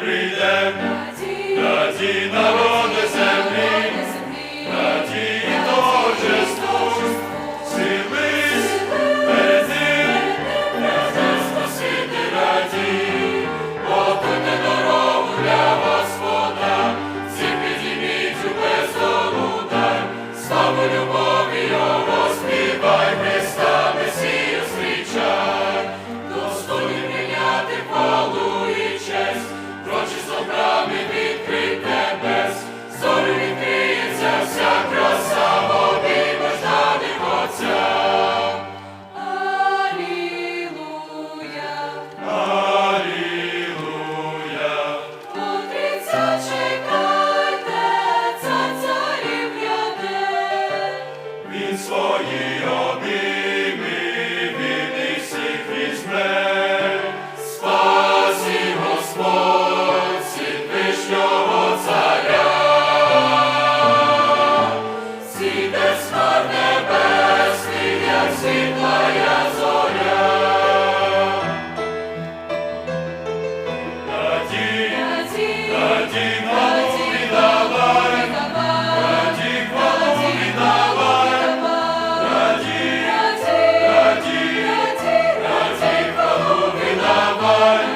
прийде, раді народи землі, раді торжеству, схились перед ним, рядом спасити раді, готуйте дорогу для Господа, всі підійміть у бездолу дай, славу любові Lord.